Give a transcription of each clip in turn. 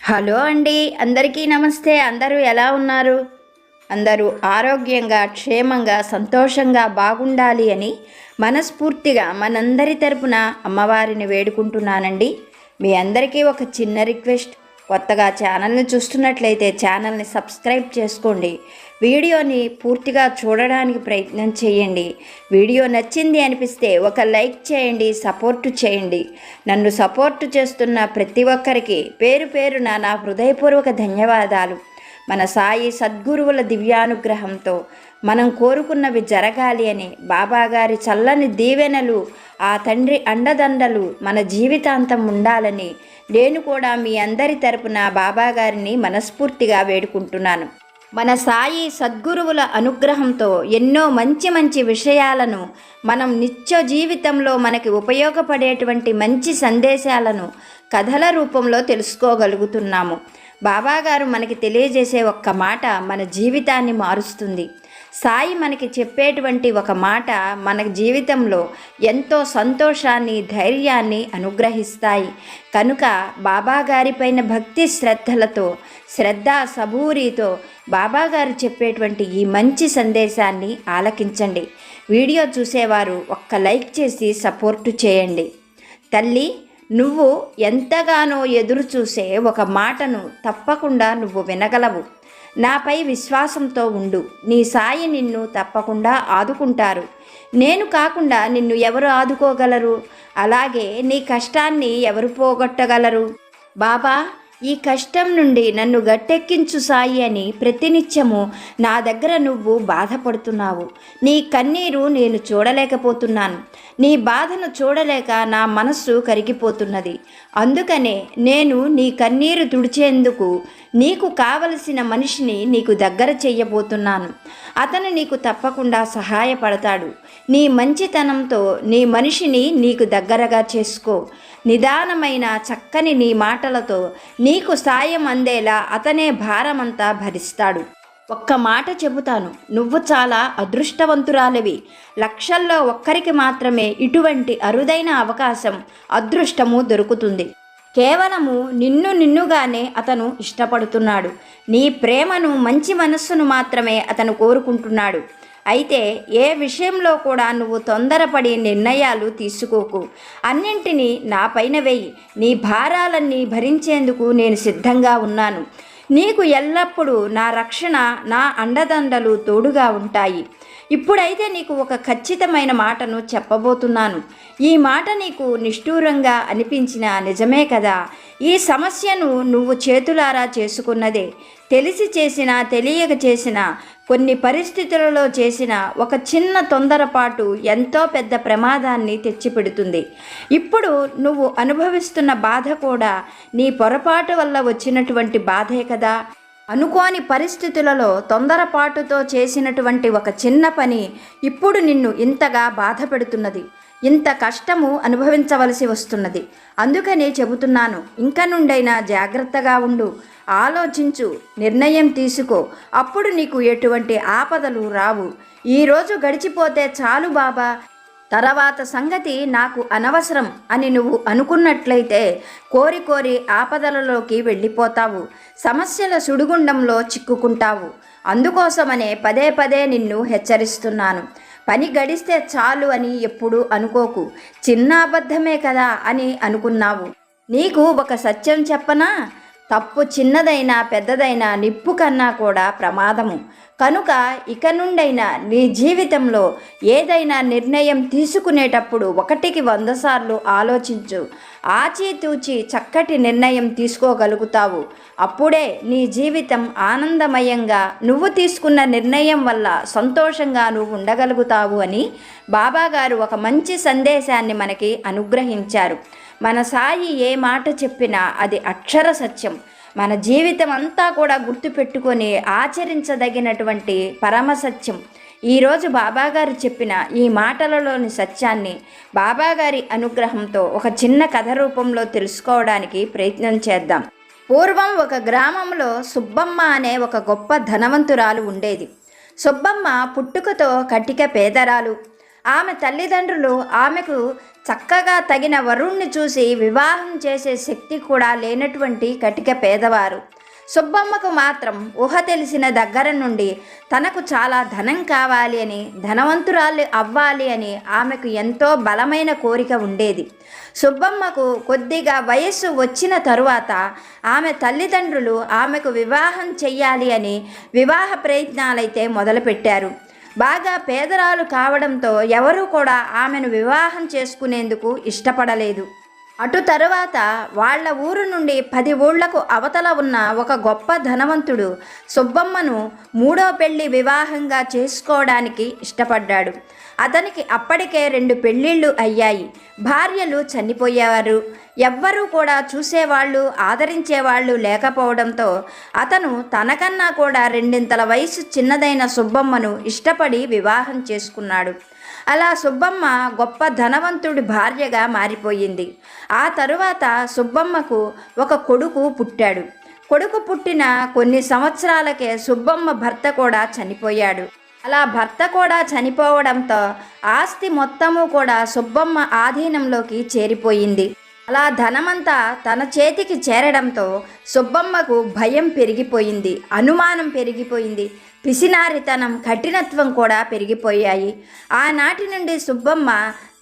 Hello అండి అందరికీ నమస్తే. అందరూ ఎలా ఉన్నారు? అందరూ ఆరోగ్యంగా క్షేమంగా సంతోషంగా బాగుండాలి అని మనస్ఫూర్తిగా మనందరి తరపున అమ్మవారిని వేడుకుంటున్నానండి. మీ అందరికీ ఒక చిన్న రిక్వెస్ట్. కొత్తగా ఛానల్ని చూస్తున్నట్లయితే ఛానల్ని సబ్స్క్రైబ్ చేసుకోండి. వీడియోని పూర్తిగా చూడడానికి ప్రయత్నం చేయండి. వీడియో నచ్చింది అనిపిస్తే ఒక లైక్ చేయండి సపోర్ట్ చేయండి. నన్ను సపోర్ట్ చేస్తున్న ప్రతి ఒక్కరికి పేరు పేరున నా హృదయపూర్వక ధన్యవాదాలు. మన సాయి సద్గురువుల దివ్యానుగ్రహంతో మనం కోరుకున్నవి జరగాలి అని బాబాగారి చల్లని దీవెనలు ఆ తండ్రి అండదండలు మన జీవితాంతం ఉండాలని నేను కూడా మీ అందరి తరపున బాబాగారిని మనస్ఫూర్తిగా వేడుకుంటున్నాను. మన సాయి సద్గురువుల అనుగ్రహంతో ఎన్నో మంచి మంచి విషయాలను మనం నిత్య జీవితంలో మనకి ఉపయోగపడేటువంటి మంచి సందేశాలను కథల రూపంలో తెలుసుకోగలుగుతున్నాము. బాబాగారు మనకి తెలియజేసే ఒక్క మాట మన జీవితాన్ని మారుస్తుంది. సాయి మనకి చెప్పేటువంటి ఒక మాట మన జీవితంలో ఎంతో సంతోషాన్ని ధైర్యాన్ని అనుగ్రహిస్తాయి. కనుక బాబాగారిపైన భక్తి శ్రద్ధలతో శ్రద్ధ సబూరితో బాబాగారు చెప్పేటువంటి ఈ మంచి సందేశాన్ని ఆలకించండి. వీడియో చూసేవారు ఒక్క లైక్ చేసి సపోర్టు చేయండి. తల్లి నువ్వు ఎంతగానో ఎదురు చూసే ఒక మాటను తప్పకుండా నువ్వు వినగలవు. నాపై విశ్వాసంతో ఉండు. నీ సాయి నిన్ను తప్పకుండా ఆదుకుంటారు. నేను కాకుండా నిన్ను ఎవరు ఆదుకోగలరు? అలాగే నీ కష్టాన్ని ఎవరు పోగొట్టగలరు? బాబా ఈ కష్టం నుండి నన్ను గట్టెక్కించు సాయి అని ప్రతినిత్యము నా దగ్గర నువ్వు బాధపడుతున్నావు. నీ కన్నీరు నేను చూడలేకపోతున్నాను. నీ బాధను చూడలేక నా మనస్సు కరిగిపోతున్నది. అందుకనే నేను నీ కన్నీరు తుడిచేందుకు నీకు కావలసిన మనిషిని నీకు దగ్గర చెయ్యబోతున్నాను. అతను నీకు తప్పకుండా సహాయపడతాడు. నీ మంచితనంతో నీ మనిషిని నీకు దగ్గరగా చేసుకో. నిదానమైన చక్కని నీ మాటలతో నీకు సాయం అందేలా అతనే భారమంతా భరిస్తాడు. ఒక్క మాట చెబుతాను నువ్వు చాలా అదృష్టవంతురాలివి. లక్షల్లో ఒక్కరికి మాత్రమే ఇటువంటి అరుదైన అవకాశం అదృష్టము దొరుకుతుంది. కేవలము నిన్ను నిన్నుగానే అతను ఇష్టపడుతున్నాడు. నీ ప్రేమను మంచి మనస్సును మాత్రమే అతను కోరుకుంటున్నాడు. అయితే ఏ విషయంలో కూడా నువ్వు తొందరపడి నిర్ణయాలు తీసుకోకు. అన్నింటినీ నా పైన వెయ్యి నీ భారాలన్నీ భరించేందుకు నేను సిద్ధంగా ఉన్నాను. నీకు ఎల్లప్పుడూ నా రక్షణ నా అండదండలు తోడుగా ఉంటాయి. ఇప్పుడైతే నీకు ఒక ఖచ్చితమైన మాటను చెప్పబోతున్నాను. ఈ మాట నీకు నిష్ఠూరంగా అనిపించిన నిజమే కదా? ఈ సమస్యను నువ్వు చేతులారా చేసుకున్నదే. తెలిసి చేసిన తెలియక చేసిన కొన్ని పరిస్థితులలో చేసిన ఒక చిన్న తొందరపాటు ఎంతో పెద్ద ప్రమాదాన్ని తెచ్చిపెడుతుంది. ఇప్పుడు నువ్వు అనుభవిస్తున్న బాధ కూడా నీ పొరపాటు వల్ల వచ్చినటువంటి బాధే కదా. అనుకోని పరిస్థితులలో తొందరపాటుతో చేసినటువంటి ఒక చిన్న పని ఇప్పుడు నిన్ను ఇంతగా బాధ పెడుతున్నది ఇంత కష్టము అనుభవించవలసి వస్తున్నది. అందుకనే చెబుతున్నాను ఇంక నుండైనా జాగ్రత్తగా ఉండు. ఆలోచించు నిర్ణయం తీసుకో. అప్పుడు నీకు ఎటువంటి ఆపదలు రావు. ఈరోజు గడిచిపోతే చాలు బాబా. తర్వాత సంగతి నాకు అనవసరం అని నువ్వు అనుకున్నట్లయితే కోరి కోరి ఆపదలలోకి వెళ్ళిపోతావు. సమస్యల సుడిగుండంలో చిక్కుకుంటావు. అందుకోసమనే పదే పదే నిన్ను హెచ్చరిస్తున్నాను. పని గడిస్తే చాలు అని ఎప్పుడు అనుకోకు. చిన్న అబద్ధమే కదా అని అనుకున్నావు. నీకు ఒక సత్యం చెప్పనా? తప్పు చిన్నదైనా పెద్దదైనా నిప్పు కన్నా కూడా ప్రమాదము. కనుక ఇక నుండైనా నీ జీవితంలో ఏదైనా నిర్ణయం తీసుకునేటప్పుడు ఒకటికి వంద సార్లు ఆలోచించు. ఆచితూచి చక్కటి నిర్ణయం తీసుకోగలుగుతావు. అప్పుడే నీ జీవితం ఆనందమయంగా నువ్వు తీసుకున్న నిర్ణయం వల్ల సంతోషంగా నువ్వు ఉండగలుగుతావు అని బాబాగారు ఒక మంచి సందేశాన్ని మనకి అనుగ్రహించారు. మన సాయి ఏ మాట చెప్పినా అది అక్షర సత్యం. మన జీవితం అంతా కూడా గుర్తుపెట్టుకొని ఆచరించదగినటువంటి పరమసత్యం. ఈరోజు బాబాగారు చెప్పిన ఈ మాటలలోని సత్యాన్ని బాబాగారి అనుగ్రహంతో ఒక చిన్న కథ రూపంలో తెలుసుకోవడానికి ప్రయత్నం చేద్దాం. పూర్వం ఒక గ్రామంలో సుబ్బమ్మ అనే ఒక గొప్ప ధనవంతురాలు ఉండేది. సుబ్బమ్మ పుట్టుకతో కటిక పేదరాలు. ఆమె తల్లిదండ్రులు ఆమెకు చక్కగా తగిన వరుణ్ణి చూసి వివాహం చేసే శక్తి కూడా లేనటువంటి కటిక పేదవారు. సుబ్బమ్మకు మాత్రం ఊహ తెలిసిన దగ్గర నుండి తనకు చాలా ధనం కావాలి అని ధనవంతురాలు అవ్వాలి అని ఆమెకు ఎంతో బలమైన కోరిక ఉండేది. సుబ్బమ్మకు కొద్దిగా వయస్సు వచ్చిన తరువాత ఆమె తల్లిదండ్రులు ఆమెకు వివాహం చెయ్యాలి అని వివాహ ప్రయత్నాలైతే మొదలుపెట్టారు. బాగా పేదరాలు కావడంతో ఎవరూ కూడా ఆమెను వివాహం చేసుకునేందుకు ఇష్టపడలేదు. అటు తరువాత వాళ్ళ ఊరు నుండి పది ఊళ్ళకు అవతల ఉన్న ఒక గొప్ప ధనవంతుడు సుబ్బమ్మను మూడో పెళ్ళి వివాహంగా చేసుకోవడానికి ఇష్టపడ్డాడు. అతనికి అప్పటికే రెండు పెళ్ళిళ్ళు అయ్యాయి. భార్యలు చనిపోయేవారు. ఎవ్వరూ కూడా చూసేవాళ్ళు ఆదరించేవాళ్ళు లేకపోవడంతో అతను తనకన్నా కూడా రెండింతల వయసు చిన్నదైన సుబ్బమ్మను ఇష్టపడి వివాహం చేసుకున్నాడు. అలా సుబ్బమ్మ గొప్ప ధనవంతుడి భార్యగా మారిపోయింది. ఆ తరువాత సుబ్బమ్మకు ఒక కొడుకు పుట్టాడు. కొడుకు పుట్టిన కొన్ని సంవత్సరాలకే సుబ్బమ్మ భర్త కూడా చనిపోయాడు. అలా భర్త కూడా చనిపోవడంతో ఆస్తి మొత్తము కూడా సుబ్బమ్మ ఆధీనంలోకి చేరిపోయింది. అలా ధనమంతా తన చేతికి చేరడంతో సుబ్బమ్మకు భయం పెరిగిపోయింది అనుమానం పెరిగిపోయింది. పిసినారితనం కఠినత్వం కూడా పెరిగిపోయాయి. ఆనాటి నుండి సుబ్బమ్మ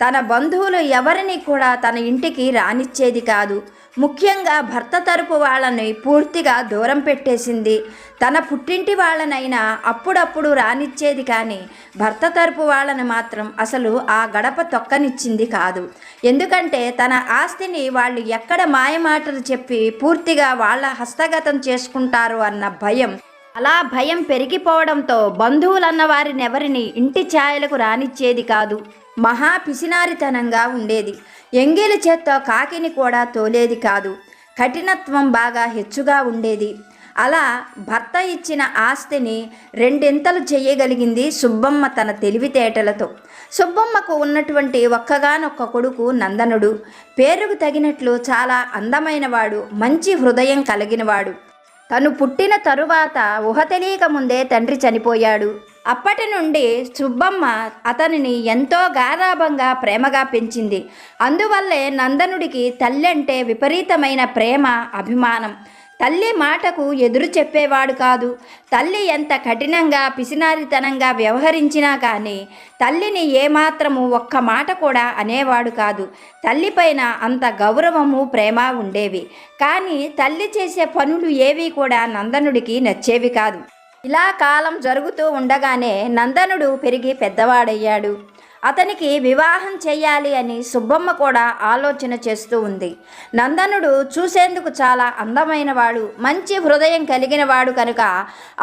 తన బంధువులు ఎవరిని కూడా తన ఇంటికి రానిచ్చేది కాదు. ముఖ్యంగా భర్త తరపు వాళ్ళని పూర్తిగా దూరం పెట్టేసింది. తన పుట్టింటి వాళ్ళనైనా అప్పుడప్పుడు రానిచ్చేది కానీ భర్త తరపు వాళ్ళని మాత్రం అసలు ఆ గడప తొక్కనిచ్చింది కాదు. ఎందుకంటే తన ఆస్తిని వాళ్ళు ఎక్కడ మాయమాటలు చెప్పి పూర్తిగా వాళ్ళ హస్తగతం చేసుకుంటారు అన్న భయం అలా భయం పెరిగిపోవడంతో బంధువులన్న వారిని ఎవరిని ఇంటి ఛాయలకు రానిచ్చేది కాదు. మహా పిసినారితనంగా ఉండేది. ఎంగిలి చేత్తో కాకిని కూడా తోలేది కాదు. కఠినత్వం బాగా హెచ్చుగా ఉండేది. అలా భర్త ఇచ్చిన ఆస్తిని రెండింతలు చేయగలిగింది సుబ్బమ్మ తన తెలివితేటలతో. సుబ్బమ్మకు ఉన్నటువంటి ఒక్కగానొక్క కొడుకు నందనుడు. పేరుకు తగినట్లు చాలా అందమైనవాడు మంచి హృదయం కలిగినవాడు. తను పుట్టిన తరువాత ఊహ తెలియక ముందే తండ్రి చనిపోయాడు. అప్పటి నుండి సుబ్బమ్మ అతనిని ఎంతో గారాభంగా ప్రేమగా పెంచింది. అందువల్లే నందనుడికి తల్లి అంటే విపరీతమైన ప్రేమ అభిమానం. తల్లి మాటకు ఎదురు చెప్పేవాడు కాదు. తల్లి ఎంత కఠినంగా పిసినారితనంగా వ్యవహరించినా కానీ తల్లిని ఏమాత్రము ఒక్క మాట కూడా అనేవాడు కాదు. తల్లిపైన అంత గౌరవము ప్రేమ ఉండేవి. కానీ తల్లి చేసే పనులు ఏవి కూడా నందనుడికి నచ్చేవి కాదు. ఇలా కాలం జరుగుతూ ఉండగానే నందనుడు పెరిగి పెద్దవాడయ్యాడు. అతనికి వివాహం చేయాలి అని సుబ్బమ్మ కూడా ఆలోచన చేస్తూ ఉంది. నందనుడు చూసేందుకు చాలా అందమైనవాడు మంచి హృదయం కలిగినవాడు కనుక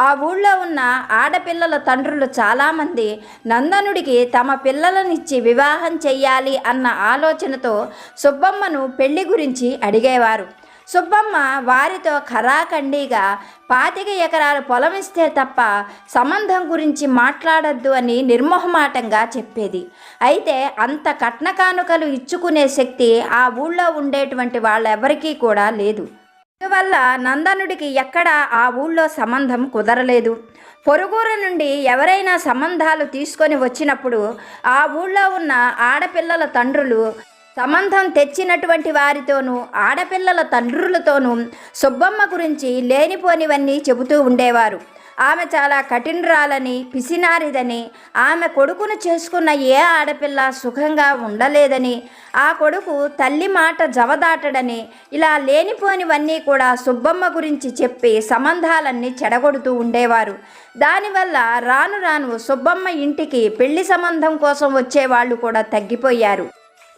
ఆ ఊళ్ళో ఉన్న ఆడపిల్లల తండ్రులు చాలామంది నందనుడికి తమ పిల్లలనిచ్చి వివాహం చెయ్యాలి అన్న ఆలోచనతో సుబ్బమ్మను పెళ్ళి గురించి అడిగేవారు. సుబ్బమ్మ వారితో ఖరాఖండిగా పాతిక ఎకరాలు పొలం ఇస్తే తప్ప సంబంధం గురించి మాట్లాడద్దు అని నిర్మోహమాటంగా చెప్పేది. అయితే అంత కట్న కానుకలు ఇచ్చుకునే శక్తి ఆ ఊళ్ళో ఉండేటువంటి వాళ్ళెవరికీ కూడా లేదు. అందువల్ల నందనుడికి ఎక్కడ ఆ ఊళ్ళో సంబంధం కుదరలేదు. పొరుగురు నుండి ఎవరైనా సంబంధాలు తీసుకొని వచ్చినప్పుడు ఆ ఊళ్ళో ఉన్న ఆడపిల్లల తండ్రులు సంబంధం తెచ్చినటువంటి వారితోనూ ఆడపిల్లల తండ్రులతోనూ సుబ్బమ్మ గురించి లేనిపోనివన్నీ చెబుతూ ఉండేవారు. ఆమె చాలా కఠినరాలని పిసినారిదని ఆమె కొడుకును చేసుకున్న ఏ ఆడపిల్ల సుఖంగా ఉండలేదని ఆ కొడుకు తల్లి మాట జవదాటడని ఇలా లేనిపోనివన్నీ కూడా సుబ్బమ్మ గురించి చెప్పి సంబంధాలన్నీ చెడగొడుతూ ఉండేవారు. దానివల్ల రాను రాను సుబ్బమ్మ ఇంటికి పెళ్ళి సంబంధం కోసం వచ్చేవాళ్ళు కూడా తగ్గిపోయారు.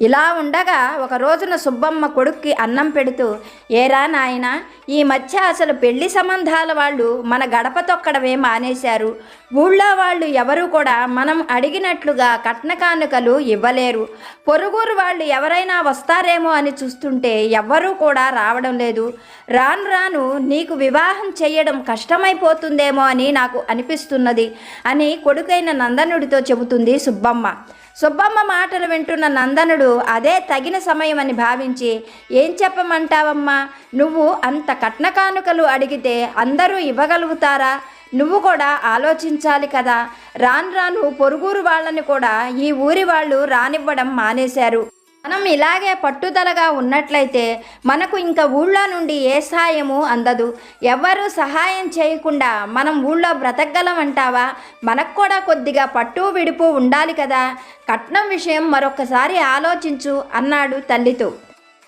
ఇలా ఉండగా ఒక రోజున సుబ్బమ్మ కొడుక్కి అన్నం పెడుతూ ఏరా నాయన ఈ మధ్య అసలు పెళ్ళి సంబంధాల వాళ్ళు మన గడప తొక్కడమే మానేశారు. ఊళ్ళో వాళ్ళు ఎవరు కూడా మనం అడిగినట్లుగా కట్న కానుకలు ఇవ్వలేరు. పొరుగురు వాళ్ళు ఎవరైనా వస్తారేమో అని చూస్తుంటే ఎవ్వరూ కూడా రావడం లేదు. రాను రాను నీకు వివాహం చేయడం కష్టమైపోతుందేమో అని నాకు అనిపిస్తున్నది అని కొడుకైన నందనుడితో చెబుతుంది సుబ్బమ్మ. సుబ్బమ్మ మాటలు వింటున్న నందనుడు అదే తగిన సమయం అని భావించి ఏం చెప్పమంటావమ్మా? నువ్వు అంత కట్న కానుకలు అడిగితే అందరూ ఇవ్వగలుగుతారా? నువ్వు కూడా ఆలోచించాలి కదా. రాను రాను పొరుగురు వాళ్ళని కూడా ఈ ఊరి వాళ్ళు రానివ్వడం మానేశారు. మనం ఇలాగే పట్టుదలగా ఉన్నట్లయితే మనకు ఇంకా ఊళ్ళో నుండి ఏ సహాయము అందదు. ఎవ్వరూ సహాయం చేయకుండా మనం ఊళ్ళో బ్రతకగలం అంటావా మనకు కూడా కొద్దిగా పట్టు విడుపు ఉండాలి కదా. కట్నం విషయం మరొకసారి ఆలోచించు అన్నాడు తల్లితో.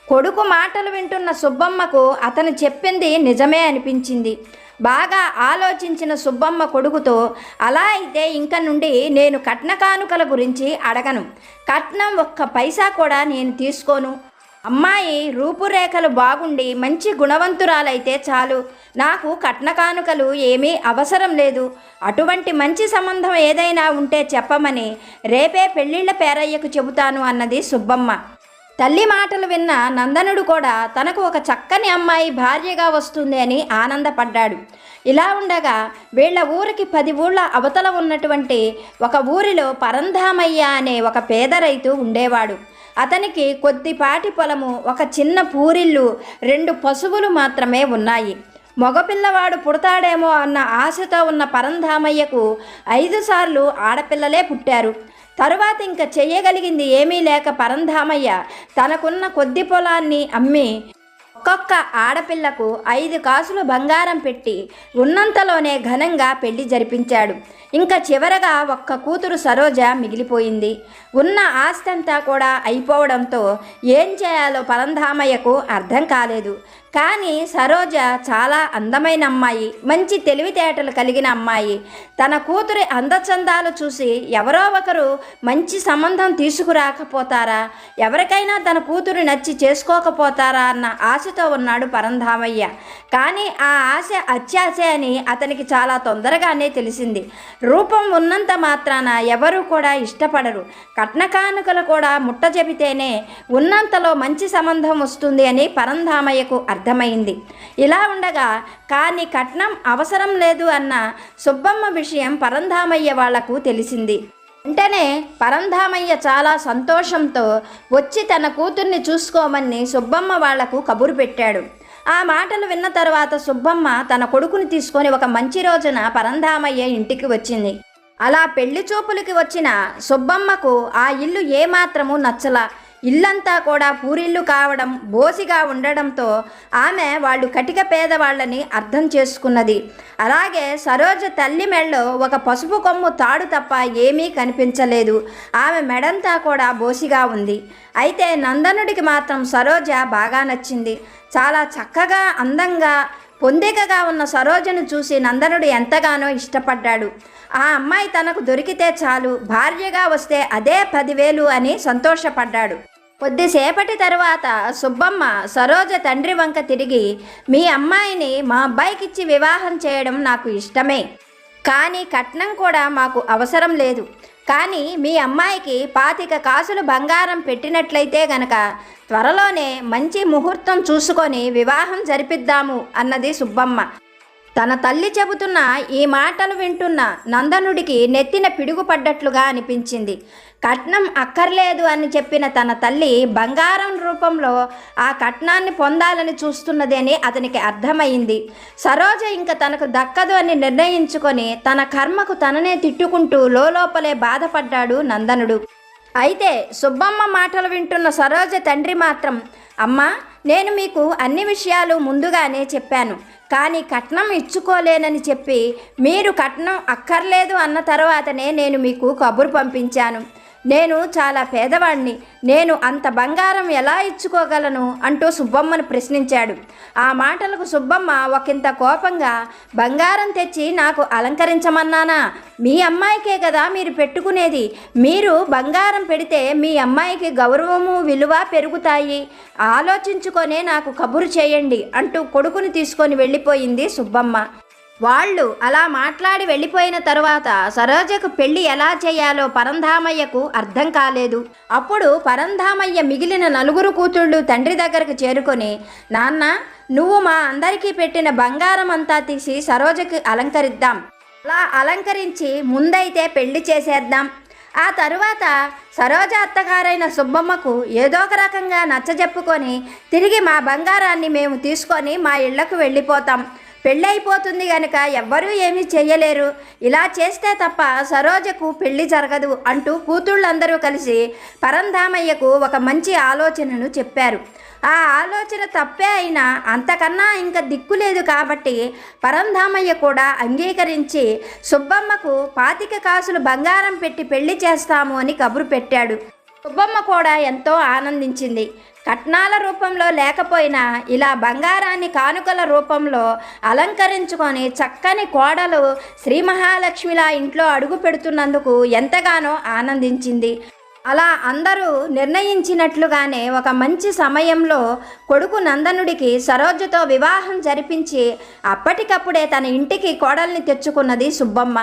కొడుకు మాటలు వింటున్న సుబ్బమ్మకు అతను చెప్పింది నిజమే అనిపించింది. బాగా ఆలోచించిన సుబ్బమ్మ కొడుకుతో అలా అయితే ఇంక నుండి నేను కట్న కానుకల గురించి అడగను. కట్నం ఒక్క పైసా కూడా నేను తీసుకోను. అమ్మాయి రూపురేఖలు బాగుండి మంచి గుణవంతురాలైతే చాలు. నాకు కట్న కానుకలు ఏమీ అవసరం లేదు. అటువంటి మంచి సంబంధం ఏదైనా ఉంటే చెప్పమని రేపే పెళ్ళిళ్ళ పేరయ్యకు చెబుతాను అన్నది సుబ్బమ్మ. తల్లి మాటలు విన్న నందనుడు కూడా తనకు ఒక చక్కని అమ్మాయి భార్యగా వస్తుంది అని ఆనందపడ్డాడు. ఇలా ఉండగా వీళ్ళ ఊరికి పది ఊళ్ళ అవతల ఉన్నటువంటి ఒక ఊరిలో పరంధామయ్య అనే ఒక పేద రైతు ఉండేవాడు. అతనికి కొద్దిపాటి పొలము ఒక చిన్న పూరిల్లు రెండు పశువులు మాత్రమే ఉన్నాయి. మగపిల్లవాడు పుడతాడేమో అన్న ఆశతో ఉన్న పరంధామయ్యకు ఐదు సార్లు ఆడపిల్లలే పుట్టారు. తరువాత ఇంకా చేయగలిగింది ఏమీ లేక పరంధామయ్య తనకున్న కొద్ది పొలాన్ని అమ్మి ఒక్కొక్క ఆడపిల్లకు ఐదు కాసులు బంగారం పెట్టి ఉన్నంతలోనే ఘనంగా పెళ్ళి జరిపించాడు. ఇంకా చివరగా ఒక్క కూతురు సరోజ మిగిలిపోయింది. ఉన్న ఆస్తంతా కూడా అయిపోవడంతో ఏం చేయాలో పరంధామయ్యకు అర్థం కాలేదు. కానీ సరోజ చాలా అందమైన అమ్మాయి మంచి తెలివితేటలు కలిగిన అమ్మాయి. తన కూతురి అందచందాలు చూసి ఎవరో ఒకరు మంచి సంబంధం తీసుకురాకపోతారా? ఎవరికైనా తన కూతురు నచ్చి చేసుకోకపోతారా అన్న ఆశతో ఉన్నాడు పరంధామయ్య. కానీ ఆ ఆశ అత్యాశ అని అతనికి చాలా తొందరగానే తెలిసింది. రూపం ఉన్నంత మాత్రాన ఎవరు కూడా ఇష్టపడరు. కట్నకానుకలు కూడా ముట్ట చెబితేనే ఉన్నంతలో మంచి సంబంధం వస్తుంది అని పరంధామయ్యకు అర్థం అర్థమైంది. ఇలా ఉండగా కానీ కట్నం అవసరం లేదు అన్న సుబ్బమ్మ విషయం పరంధామయ్య వాళ్ళకు తెలిసింది. వెంటనే పరంధామయ్య చాలా సంతోషంతో వచ్చి తన కూతుర్ని చూసుకోమని సుబ్బమ్మ వాళ్ళకు కబురు పెట్టాడు. ఆ మాటలు విన్న తర్వాత సుబ్బమ్మ తన కొడుకుని తీసుకొని ఒక మంచి రోజున పరంధామయ్య ఇంటికి వచ్చింది. అలా పెళ్ళి చూపులకి వచ్చిన సుబ్బమ్మకు ఆ ఇల్లు ఏమాత్రము నచ్చలా. ఇల్లంతా కూడా పూరిల్లు కావడం బోసిగా ఉండడంతో ఆమె వాళ్ళు కటిక పేదవాళ్ళని అర్థం చేసుకున్నది. అలాగే సరోజ తల్లి మెడలో ఒక పసుపు కొమ్ము తాడు తప్ప ఏమీ కనిపించలేదు. ఆమె మెడంతా కూడా బోసిగా ఉంది. అయితే నందనుడికి మాత్రం సరోజ బాగా నచ్చింది. చాలా చక్కగా అందంగా పొందికగా ఉన్న సరోజను చూసి నందనుడు ఎంతగానో ఇష్టపడ్డాడు. ఆ అమ్మాయి తనకు దొరికితే చాలు భార్యగా వస్తే అదే పదివేలు అని సంతోషపడ్డాడు. కొద్దిసేపటి తర్వాత సుబ్బమ్మ సరోజ తండ్రి వంక తిరిగి మీ అమ్మాయిని మా అబ్బాయికిచ్చి వివాహం చేయడం నాకు ఇష్టమే. కానీ కట్నం కూడా మాకు అవసరం లేదు. కానీ మీ అమ్మాయికి పాతిక కాసులు బంగారం పెట్టినట్లయితే గనక త్వరలోనే మంచి ముహూర్తం చూసుకొని వివాహం జరిపిద్దాము అన్నది సుబ్బమ్మ. తన తల్లి చెబుతున్న ఈ మాటలు వింటున్న నందనుడికి నెత్తిన పిడుగుపడ్డట్లుగా అనిపించింది. కట్నం అక్కర్లేదు అని చెప్పిన తన తల్లి బంగారం రూపంలో ఆ కట్నాన్ని పొందాలని చూస్తున్నది అని అతనికి అర్థమైంది. సరోజ ఇంక తనకు దక్కదు అని నిర్ణయించుకొని తన కర్మకు తననే తిట్టుకుంటూ లోపలే బాధపడ్డాడు నందనుడు. అయితే సుబ్బమ్మ మాటలు వింటున్న సరోజ తండ్రి మాత్రం అమ్మా నేను మీకు అన్ని విషయాలు ముందుగానే చెప్పాను. కానీ కట్నం ఇచ్చుకోలేనని చెప్పి మీరు కట్నం అక్కర్లేదు అన్న తర్వాతనే నేను మీకు కబురు పంపించాను. నేను చాలా పేదవాణ్ణి. నేను అంత బంగారం ఎలా ఇచ్చుకోగలను? అంటూ సుబ్బమ్మను ప్రశ్నించాడు. ఆ మాటలకు సుబ్బమ్మ ఒకంత కోపంగా బంగారం తెచ్చి నాకు అలంకరించమన్నానా? మీ అమ్మాయికే కదా మీరు పెట్టుకునేది. మీరు బంగారం పెడితే మీ అమ్మాయికి గౌరవము విలువ పెరుగుతాయి. ఆలోచించుకొనే నాకు కబురు చేయండి అంటూ కొడుకుని తీసుకొని వెళ్ళిపోయింది సుబ్బమ్మ. వాళ్ళు అలా మాట్లాడి వెళ్ళిపోయిన తరువాత సరోజకు పెళ్ళి ఎలా చేయాలో పరంధామయ్యకు అర్థం కాలేదు. అప్పుడు పరంధామయ్య మిగిలిన నలుగురు కూతుళ్ళు తండ్రి దగ్గరకు చేరుకొని నాన్న నువ్వు మా అందరికీ పెట్టిన బంగారం అంతా తీసి సరోజకి అలంకరిద్దాం. అలా అలంకరించి ముందైతే పెళ్ళి చేసేద్దాం. ఆ తరువాత సరోజ అత్తగారైన సుబ్బమ్మకు ఏదో ఒక రకంగా నచ్చజెప్పుకొని తిరిగి మా బంగారాన్ని మేము తీసుకొని మా ఇళ్ళకు వెళ్ళిపోతాం. పెళ్ళైపోతుంది గనుక ఎవ్వరూ ఏమీ చేయలేరు ఇలా చేస్తే తప్ప సరోజకు పెళ్ళి జరగదు అంటూ కూతుళ్ళందరూ కలిసి పరంధామయ్యకు ఒక మంచి ఆలోచనను చెప్పారు. ఆ ఆలోచన తప్పే అయినా అంతకన్నా ఇంకా దిక్కు లేదు కాబట్టి పరంధామయ్య కూడా అంగీకరించి సుబ్బమ్మకు పాతిక కాసులు బంగారం పెట్టి పెళ్ళి చేస్తాము అని కబురు పెట్టాడు. సుబ్బమ్మ కూడా ఎంతో ఆనందించింది. కట్నాల రూపంలో లేకపోయినా ఇలా బంగారాన్ని కానుకల రూపంలో అలంకరించుకొని చక్కని కోడలు శ్రీ మహాలక్ష్మిలా ఇంట్లో అడుగు పెడుతున్నందుకు ఎంతగానో ఆనందించింది. అలా అందరూ నిర్ణయించినట్లుగానే ఒక మంచి సమయంలో కొడుకు నందనుడికి సరోజతో వివాహం జరిపించి అప్పటికప్పుడే తన ఇంటికి కోడల్ని తెచ్చుకున్నది సుబ్బమ్మ.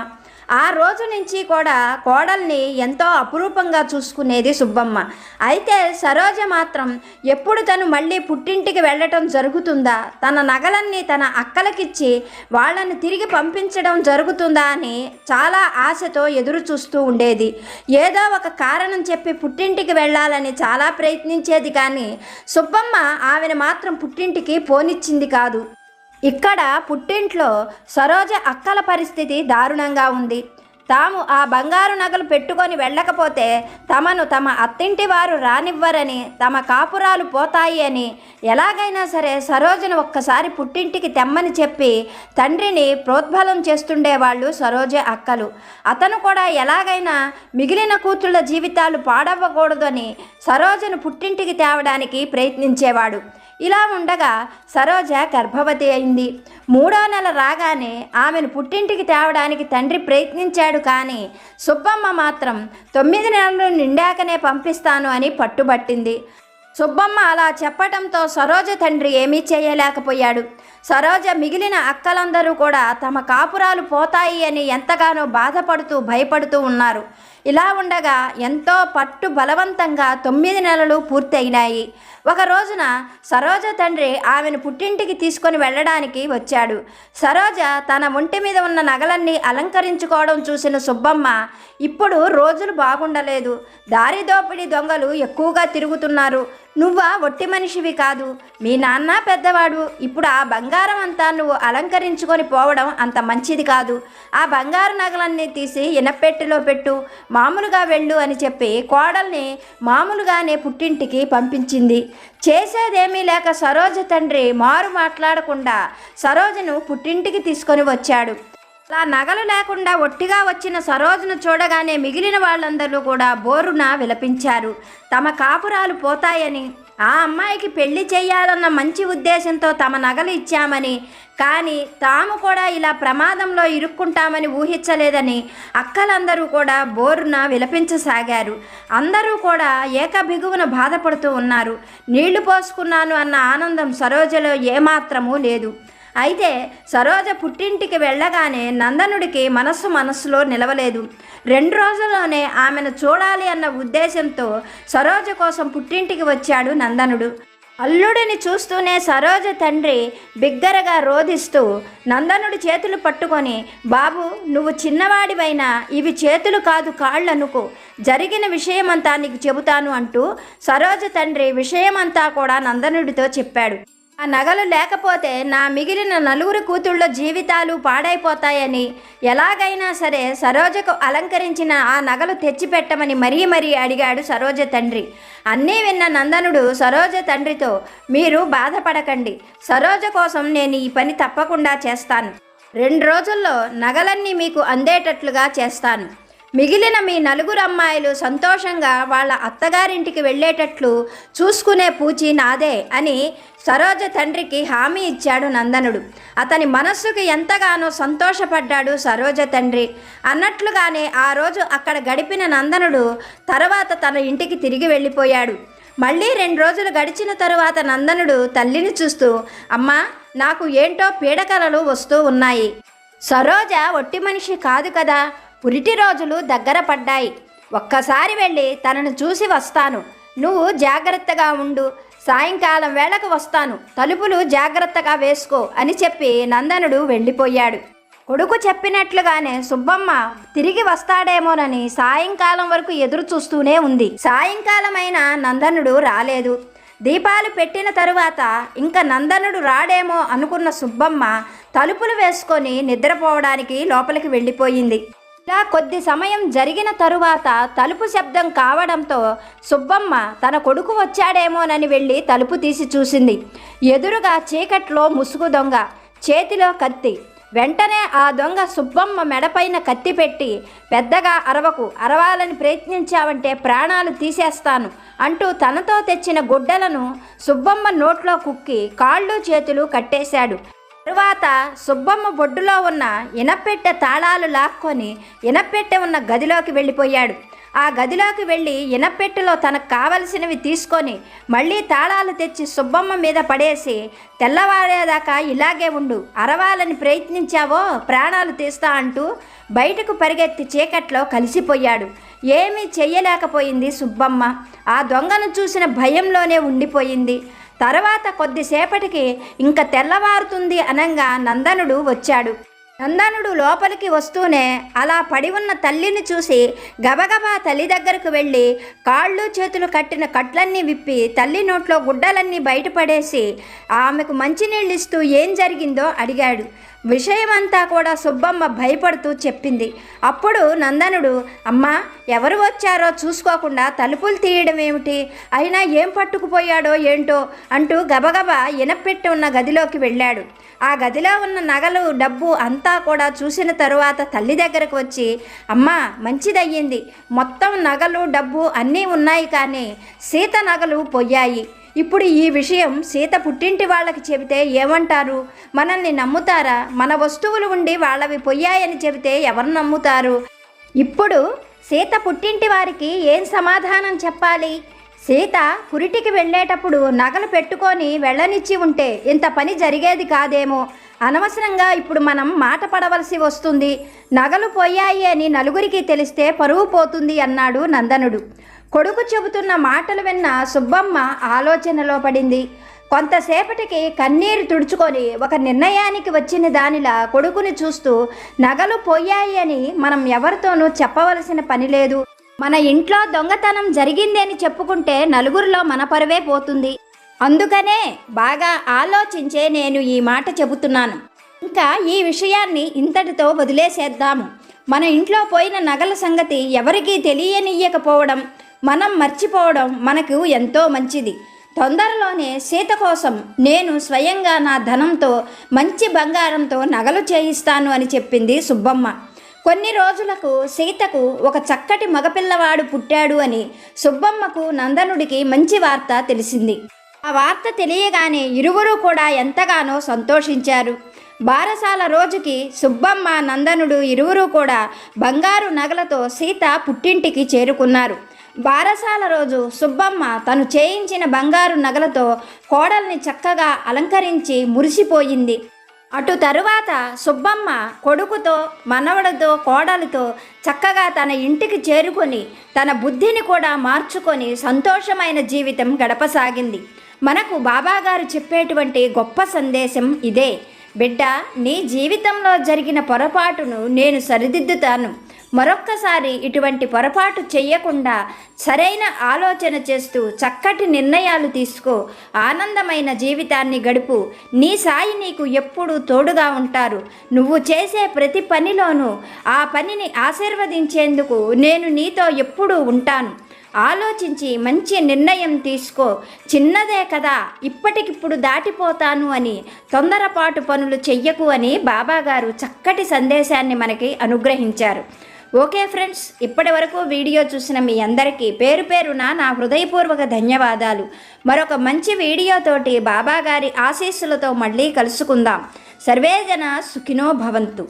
ఆ రోజు నుంచి కూడా కోడల్ని ఎంతో అపురూపంగా చూసుకునేది సుబ్బమ్మ. అయితే సరోజ మాత్రం ఎప్పుడు తను మళ్ళీ పుట్టింటికి వెళ్ళటం జరుగుతుందా? తన నగలన్నీ తన అక్కలకిచ్చి వాళ్ళని తిరిగి పంపించడం జరుగుతుందా అని చాలా ఆశతో ఎదురు చూస్తూ ఉండేది. ఏదో ఒక కారణం చెప్పి పుట్టింటికి వెళ్ళాలని చాలా ప్రయత్నించేది కానీ సుబ్బమ్మ ఆమెను మాత్రం పుట్టింటికి పోనిచ్చింది కాదు. ఇక్కడ పుట్టింట్లో సరోజ అక్కల పరిస్థితి దారుణంగా ఉంది. తాము ఆ బంగారు నగలు పెట్టుకొని వెళ్ళకపోతే తమను తమ అత్తింటి వారు రానివ్వరని తమ కాపురాలు పోతాయి అని ఎలాగైనా సరే సరోజను ఒక్కసారి పుట్టింటికి తెమ్మని చెప్పి తండ్రిని ప్రోద్బలం చేస్తుండేవాళ్ళు సరోజ అక్కలు. అతను కూడా ఎలాగైనా మిగిలిన కూతుళ్ళ జీవితాలు పాడవ్వకూడదని సరోజను పుట్టింటికి తేవడానికి ప్రయత్నించేవాడు. ఇలా ఉండగా సరోజ గర్భవతి అయింది. మూడో నెల రాగానే ఆమెను పుట్టింటికి తేవడానికి తండ్రి ప్రయత్నించాడు కానీ సుబ్బమ్మ మాత్రం తొమ్మిది నెలలు నిండాకనే పంపిస్తాను అని పట్టుబట్టింది. సుబ్బమ్మ అలా చెప్పటంతో సరోజ తండ్రి ఏమీ చేయలేకపోయాడు. సరోజ మిగిలిన అక్కలందరూ కూడా తమ కాపురాలు పోతాయి అని ఎంతగానో బాధపడుతూ భయపడుతూ ఉన్నారు. ఇలా ఉండగా ఎంతో పట్టు బలవంతంగా తొమ్మిది నెలలు పూర్తయినాయి. ఒక రోజున సరోజ తండ్రి ఆమెను పుట్టింటికి తీసుకొని వెళ్ళడానికి వచ్చాడు. సరోజ తన ఒంటి మీద ఉన్న నగలన్నీ అలంకరించుకోవడం చూసిన సుబ్బమ్మ ఇప్పుడు రోజులు బాగుండలేదు. దారి దోపిడీ దొంగలు ఎక్కువగా తిరుగుతున్నారు. నువ్వా ఒట్టి మనిషివి కాదు. మీ నాన్న పెద్దవాడు. ఇప్పుడు ఆ బంగారం అంతా నువ్వు అలంకరించుకొని పోవడం అంత మంచిది కాదు. ఆ బంగారు నగలన్నీ తీసి ఇనపెట్టెలో పెట్టు. మామూలుగా వెళ్ళు అని చెప్పి కోడల్ని మామూలుగానే పుట్టింటికి పంపించింది. చేసేదేమీ లేక సరోజ తండ్రి మారు మాట్లాడకుండా సరోజను పుట్టింటికి తీసుకొని వచ్చాడు. అలా నగలు లేకుండా ఒట్టిగా వచ్చిన సరోజును చూడగానే మిగిలిన వాళ్ళందరూ కూడా బోరున విలపించారు. తమ కాపురాలు పోతాయని ఆ అమ్మాయికి పెళ్ళి చేయాలన్న మంచి ఉద్దేశంతో తమ నగలు ఇచ్చామని కానీ తాము కూడా ఇలా ప్రమాదంలో ఇరుక్కుంటామని ఊహించలేదని అక్కలందరూ కూడా బోరున విలపించసాగారు. అందరూ కూడా ఏకబిగువున బాధపడుతూ ఉన్నారు. నీళ్ళు పోసుకున్నాను అన్న ఆనందం సరోజలో ఏమాత్రమూ లేదు. అయితే సరోజ పుట్టింటికి వెళ్ళగానే నందనుడికి మనస్సు మనస్సులో నిలవలేదు. రెండు రోజుల్లోనే ఆమెను చూడాలి అన్న ఉద్దేశంతో సరోజ కోసం పుట్టింటికి వచ్చాడు నందనుడు. అల్లుడిని చూస్తూనే సరోజ తండ్రి బిగ్గరగా రోధిస్తూ నందనుడి చేతులు పట్టుకొని బాబు నువ్వు చిన్నవాడివైనా ఇవి చేతులు కాదు కాళ్ళనుకో. జరిగిన విషయమంతా నీకు చెబుతాను అంటూ సరోజ తండ్రి విషయమంతా కూడా నందనుడితో చెప్పాడు. ఆ నగలు లేకపోతే నా మిగిలిన నలుగురు కూతుళ్ళ జీవితాలు పాడైపోతాయని ఎలాగైనా సరే సరోజకు అలంకరించిన ఆ నగలు తెచ్చిపెట్టమని మరీ మరీ అడిగాడు సరోజ తండ్రి. అన్నీ విన్న నందనుడు సరోజ తండ్రితో మీరు బాధపడకండి. సరోజ కోసం నేను ఈ పని తప్పకుండా చేస్తాను. రెండు రోజుల్లో నగలన్నీ మీకు అందేటట్లుగా చేస్తాను. మిగిలిన మీ నలుగురు అమ్మాయిలు సంతోషంగా వాళ్ళ అత్తగారింటికి వెళ్ళేటట్లు చూసుకునే పూచి నాదే అని సరోజ తండ్రికి హామీ ఇచ్చాడు నందనుడు. అతని మనస్సుకు ఎంతగానో సంతోషపడ్డాడు సరోజ తండ్రి. అన్నట్లుగానే ఆ రోజు అక్కడ గడిపిన నందనుడు తర్వాత తన ఇంటికి తిరిగి వెళ్ళిపోయాడు. మళ్ళీ రెండు రోజులు గడిచిన తరువాత నందనుడు తల్లిని చూస్తూ అమ్మా నాకు ఏంటో పీడకలలు వస్తూ ఉన్నాయి. సరోజ ఒట్టి మనిషి కాదు కదా. పురిటి రోజులు దగ్గర పడ్డాయి. ఒక్కసారి వెళ్ళి తనను చూసి వస్తాను. నువ్వు జాగ్రత్తగా ఉండు. సాయంకాలం వేళకు వస్తాను. తలుపులు జాగ్రత్తగా వేసుకో అని చెప్పి నందనుడు వెళ్ళిపోయాడు. కొడుకు చెప్పినట్లుగానే సుబ్బమ్మ తిరిగి వస్తాడేమోనని సాయంకాలం వరకు ఎదురు చూస్తూనే ఉంది. సాయంకాలమైన నందనుడు రాలేదు. దీపాలు పెట్టిన తరువాత ఇంకా నందనుడు రాడేమో అనుకున్న సుబ్బమ్మ తలుపులు వేసుకొని నిద్రపోవడానికి లోపలికి వెళ్ళిపోయింది. ఇలా కొద్ది సమయం జరిగిన తరువాత తలుపు శబ్దం కావడంతో సుబ్బమ్మ తన కొడుకు వచ్చాడేమోనని వెళ్ళి తలుపు తీసి చూసింది. ఎదురుగా చీకట్లో ముసుగు దొంగ చేతిలో కత్తి. వెంటనే ఆ దొంగ సుబ్బమ్మ మెడపైన కత్తి పెట్టి పెద్దగా అరవకు అరవాలని ప్రయత్నించావంటే ప్రాణాలు తీసేస్తాను అంటూ తనతో తెచ్చిన గుడ్డలను సుబ్బమ్మ నోట్లో కుక్కి కాళ్ళు చేతులు కట్టేశాడు. తరువాత సుబ్బమ్మ బొడ్డులో ఉన్న ఇనపెట్టె తాళాలు లాక్కొని ఇనపెట్టె ఉన్న గదిలోకి వెళ్ళిపోయాడు. ఆ గదిలోకి వెళ్ళి ఇనపెట్టెలో తనకు కావలసినవి తీసుకొని మళ్ళీ తాళాలు తెచ్చి సుబ్బమ్మ మీద పడేసి తెల్లవారేదాకా ఇలాగే ఉండు అరవాలని ప్రయత్నించావో ప్రాణాలు తీస్తా అంటూ బయటకు పరిగెత్తి చీకట్లో కలిసిపోయాడు. ఏమీ చెయ్యలేకపోయింది సుబ్బమ్మ. ఆ దొంగను చూసిన భయంలోనే ఉండిపోయింది. తర్వాత కొద్దిసేపటికి ఇంక తెల్లవారుతుంది అనంగా నందనుడు వచ్చాడు. నందనుడు లోపలికి వస్తూనే అలా పడి ఉన్న తల్లిని చూసి గబగబా తల్లి దగ్గరకు వెళ్ళి కాళ్ళు చేతులు కట్టిన కట్లన్నీ విప్పి తల్లి నోట్లో గుడ్డలన్నీ బయటపడేసి ఆమెకు మంచినీళ్ళు ఇస్తూ ఏం జరిగిందో అడిగాడు. విషయమంతా కూడా సుబ్బమ్మ భయపడుతూ చెప్పింది. అప్పుడు నందనుడు అమ్మా ఎవరు వచ్చారో చూసుకోకుండా తలుపులు తీయడం ఏమిటి అయినా ఏం పట్టుకుపోయాడో ఏంటో? అంటూ గబగబా ఇనపెట్టి ఉన్న గదిలోకి వెళ్ళాడు. ఆ గదిలో ఉన్న నగలు డబ్బు అంతా కూడా చూసిన తరువాత తల్లి దగ్గరకు వచ్చి అమ్మా మంచిదయ్యింది. మొత్తం నగలు డబ్బు అన్నీ ఉన్నాయి కానీ సీత నగలు పోయాయి. ఇప్పుడు ఈ విషయం సీత పుట్టింటి వాళ్ళకి చెబితే ఏమంటారు? మనల్ని నమ్ముతారా? మన వస్తువులు ఉండి వాళ్ళవి పొయ్యాయని చెబితే ఎవరు నమ్ముతారు? ఇప్పుడు సీత పుట్టింటి వారికి ఏం సమాధానం చెప్పాలి? సీత పురిటికి వెళ్ళేటప్పుడు నగలు పెట్టుకొని వెళ్ళనిచ్చి ఉంటే ఇంత పని జరిగేది కాదేమో. అనవసరంగా ఇప్పుడు మనం మాట పడవలసి వస్తుంది. నగలు పోయాయి అని నలుగురికి తెలిస్తే పరువు పోతుంది అన్నాడు నందనుడు. కొడుకు చెబుతున్న మాటలు విన్న సుబ్బమ్మ ఆలోచనలో పడింది. కొంతసేపటికి కన్నీరు తుడుచుకొని ఒక నిర్ణయానికి వచ్చిన దానిలా కొడుకుని చూస్తూ నగలు పోయాయి అని మనం ఎవరితోనూ చెప్పవలసిన పని లేదు. మన ఇంట్లో దొంగతనం జరిగింది అని చెప్పుకుంటే నలుగురిలో మన పరువే పోతుంది. అందుకనే బాగా ఆలోచించే నేను ఈ మాట చెబుతున్నాను. ఇంకా ఈ విషయాన్ని ఇంతటితో వదిలేసేద్దాము. మన ఇంట్లో పోయిన నగల సంగతి ఎవరికీ తెలియనియ్యకపోవడం మనం మర్చిపోవడం మనకు ఎంతో మంచిది. తొందరలోనే సీత కోసం నేను స్వయంగా నా ధనంతో మంచి బంగారంతో నగలు చేయిస్తాను అని చెప్పింది సుబ్బమ్మ. కొన్ని రోజులకు సీతకు ఒక చక్కటి మగపిల్లవాడు పుట్టాడు అని సుబ్బమ్మకు నందనుడికి మంచి వార్త తెలిసింది. ఆ వార్త తెలియగానే ఇరువురు కూడా ఎంతగానో సంతోషించారు. బారసాల రోజుకి సుబ్బమ్మ నందనుడు ఇరువురు కూడా బంగారు నగలతో సీత పుట్టింటికి చేరుకున్నారు. బారసాల రోజు సుబ్బమ్మ తను చేయించిన బంగారు నగలతో కోడల్ని చక్కగా అలంకరించి మురిసిపోయింది. అటు తరువాత సుబ్బమ్మ కొడుకుతో మనవడితో కోడలితో చక్కగా తన ఇంటికి చేరుకొని తన బుద్ధిని కూడా మార్చుకొని సంతోషమైన జీవితం గడపసాగింది. మనకు బాబాగారు చెప్పేటువంటి గొప్ప సందేశం ఇదే. బిడ్డ నీ జీవితంలో జరిగిన పొరపాటును నేను సరిదిద్దుతాను. మరొక్కసారి ఇటువంటి పొరపాటు చెయ్యకుండా సరైన ఆలోచన చేస్తూ చక్కటి నిర్ణయాలు తీసుకో. ఆనందమైన జీవితాన్ని గడుపు. నీ సాయి నీకు ఎప్పుడూ తోడుగా ఉంటారు. నువ్వు చేసే ప్రతి పనిలోనూ ఆ పనిని ఆశీర్వదించేందుకు నేను నీతో ఎప్పుడూ ఉంటాను. ఆలోచించి మంచి నిర్ణయం తీసుకో. చిన్నదే కదా ఇప్పటికిప్పుడు దాటిపోతాను అని తొందరపాటు పనులు చెయ్యకు అని బాబాగారు చక్కటి సందేశాన్ని మనకి అనుగ్రహించారు. ఓకే ఫ్రెండ్స్ ఇప్పటి వరకు వీడియో చూసిన మీ అందరికీ పేరు పేరున నా హృదయపూర్వక ధన్యవాదాలు. మరొక మంచి వీడియోతోటి బాబాగారి ఆశీస్సులతో మళ్ళీ కలుసుకుందాం. సర్వేజన సుఖినో భవంతు.